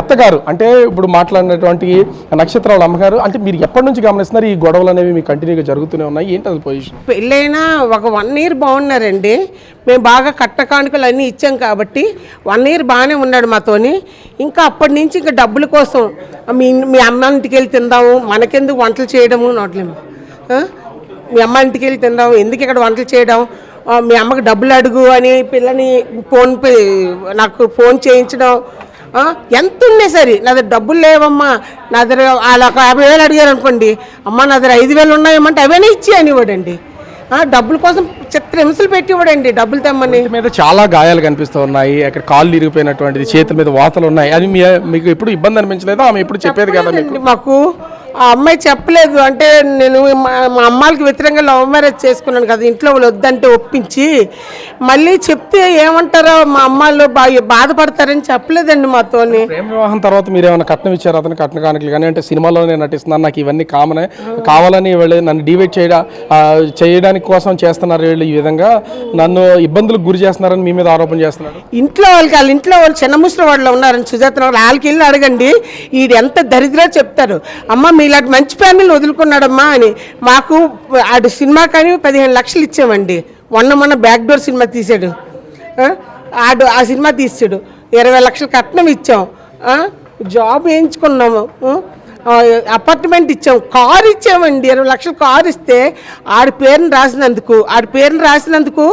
అత్తగారు అంటే ఇప్పుడు మాట్లాడినటువంటి నక్షత్రాల అమ్మగారు అంటే మీరు ఎప్పటి నుంచి గమనిస్తున్నారు ఈ గొడవలు అనేవి మీకు కంటిన్యూగా జరుగుతూనే ఉన్నాయి? ఏంటి అది పొజిషన్ పెళ్ళైనా ఒక వన్ ఇయర్ బాగున్నారండి. మేము బాగా కట్టకానుకలు అన్నీ ఇచ్చాం కాబట్టి వన్ ఇయర్ బాగానే ఉన్నాడు మాతోని. ఇంకా అప్పటి నుంచి ఇంకా డబ్బుల కోసం మీ మీ అమ్మ ఇంటికి వెళ్ళి తిందాము. మనకెందుకు వంటలు చేయడము? నోట్లేము మీ అమ్మ ఇంటికి వెళ్ళి తిందాము. ఎందుకు ఇక్కడ వంటలు చేయడం? మీ అమ్మకి డబ్బులు అడుగు అని పిల్లని ఫోన్పే నాకు ఫోన్ చేయించడం. ఎంత ఉన్నాయి సరే. నా దగ్గర డబ్బులు లేవమ్మా. నా దగ్గర వాళ్ళ ఒక యాభై వేలు అడిగారు అనుకోండి. అమ్మ నా దగ్గర ఐదు వేలు ఉన్నాయమ్మంటే అవన్నీ ఇచ్చి అనివ్వడండి డబ్బుల కోసం చిత్ర హింసలు పెట్టి ఇవ్వడండి డబ్బులు తెమ్మని. మీద చాలా గాయాలు కనిపిస్తూ ఉన్నాయి. అక్కడ కాళ్ళు ఇరిగిపోయినటువంటిది చేతుల మీద వాతలు ఉన్నాయి. అది మీకు ఎప్పుడు ఇబ్బంది అనిపించలేదా? ఆమె ఎప్పుడు చెప్పేది కదా మాకు. ఆ అమ్మాయి చెప్పలేదు. అంటే నేను మా అమ్మాయికి వ్యతిరేకంగా లవ్ మ్యారేజ్ చేసుకున్నాను కదా ఇంట్లో వాళ్ళు వద్దంటే ఒప్పించి మళ్ళీ చెప్తే ఏమంటారో మా అమ్మాయిలు బా- బాధపడతారని చెప్పలేదండి మాతోని. ప్రేమ వివాహం తర్వాత మీరు ఏమైనా కట్నం ఇచ్చారు? అతను కట్న కానుకలు కానీ అంటే సినిమాలోనే నటిస్తున్నాను నాకు ఇవన్నీ కామనే. కావాలని వీళ్ళు నన్ను డివైడ్ చేయడా చేయడానికి కోసం చేస్తున్నారు వీళ్ళు ఈ విధంగా. నన్ను ఇబ్బందులకు గురి చేస్తున్నారని మీ మీద ఆరోపణ చేస్తున్నారు. ఇంట్లో వాళ్ళకి వాళ్ళ ఇంట్లో వాళ్ళు చిన్న ముసలి వాళ్ళు ఉన్నారని సుజాత వాళ్ళు వాళ్ళకి వెళ్ళి అడగండి. ఈడు ఎంత దరిద్రో చెప్తారు. అమ్మ ఇలాంటి మంచి ఫ్యామిలీని వదులుకున్నాడమ్మా అని మాకు ఆడు సినిమా కానీ పదిహేను లక్షలు ఇచ్చామండి. మొన్న మొన్న బ్యాక్ డోర్ సినిమా తీసాడు. ఆడు ఆ సినిమా తీసాడు. ఇరవై లక్షలు కట్నం ఇచ్చాం. జాబ్ వేయించుకున్నాము. అపార్ట్మెంట్ ఇచ్చాం. కారు ఇచ్చామండి. ఇరవై లక్షలు కారు ఇస్తే ఆడి పేరుని రాసినందుకు ఆడి పేరుని రాసినందుకు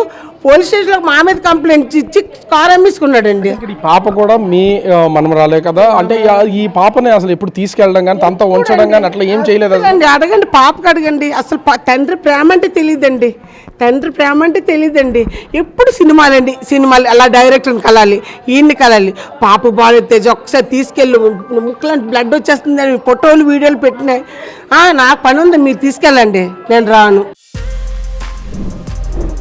పోలీస్ స్టేషన్లో మా మీద కంప్లైంట్ ఇచ్చి కారు అమ్మేసుకున్నాడండి. ఈ పాప కూడా మీ ఆ, మనమరాలే కదా? అంటే ఈ- పాపని అసలు ఎప్పుడు తీసుకెళ్ళడం కానీ తనతో ఉంచడం కానీ అట్లా ఏం చేయలేదు అసలు. అడగండి పాపకి అడగండి. అసలు తండ్రి ప్రేమ అంటే తెలియదండి తండ్రి ప్రేమ అంటే తెలియదండి ఎప్పుడు సినిమాలండి? సినిమాలు అలా డైరెక్టర్ని కలాలి ఈయన్ని కలాలి. పాప బాగా తేజ ఒకసారి తీసుకెళ్ళు. ముక్కలాంటి బ్లడ్ వచ్చేస్తుందని ఫోటోలు వీడియోలు పెట్టినాయి. ఆ, నాకు పని ఉంది మీరు తీసుకెళ్ళండి. నేను రాను.